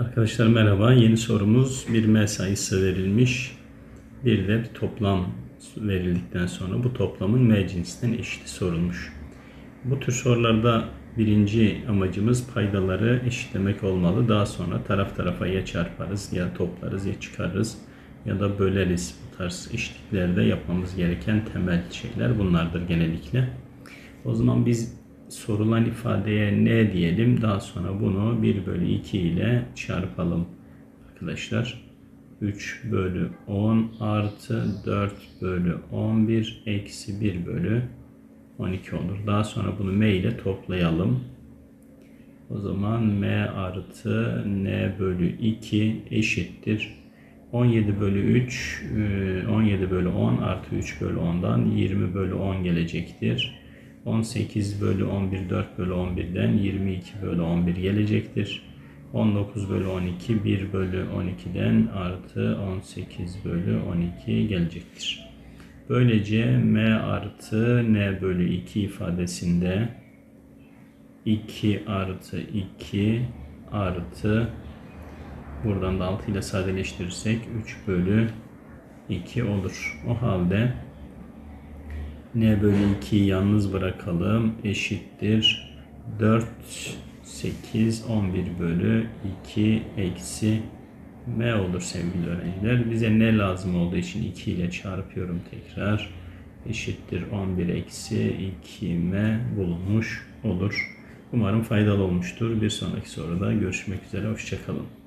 Arkadaşlar merhaba. Yeni sorumuz bir M sayısı verilmiş. Bir de bir toplam verildikten sonra bu toplamın M cinsinden eşiti sorulmuş. Bu tür sorularda birinci amacımız paydaları eşitlemek olmalı. Daha sonra taraf tarafa ya çarparız ya toplarız ya çıkarırız ya da böleriz. Bu tarz eşitliklerde yapmamız gereken temel şeyler bunlardır genellikle. O zaman biz sorulan ifadeye ne diyelim? Daha sonra bunu 1 bölü 2 ile çarpalım arkadaşlar. 3 bölü 10 artı 4 bölü 11 eksi 1 bölü 12 olur. Daha sonra bunu m ile toplayalım. O zaman m artı n bölü 2 eşittir. 17 bölü 3, e, 17 bölü 10 artı 3 bölü 10'dan 20 bölü 10 gelecektir. 18 bölü 11, 4 bölü 11'den 22 bölü 11 gelecektir. 19 bölü 12, 1 bölü 12'den artı 18 bölü 12 gelecektir. Böylece m artı n bölü 2 ifadesinde 2 artı 2 artı buradan da 6 ile sadeleştirirsek 3 bölü 2 olur. O halde n bölü 2'yi yalnız bırakalım. Eşittir. 4, 8, 11 bölü 2 eksi m olur sevgili öğrenciler. Bize ne lazım olduğu için 2 ile çarpıyorum tekrar. Eşittir 11 eksi 2m bulunmuş olur. Umarım faydalı olmuştur. Bir sonraki soruda görüşmek üzere. Hoşçakalın.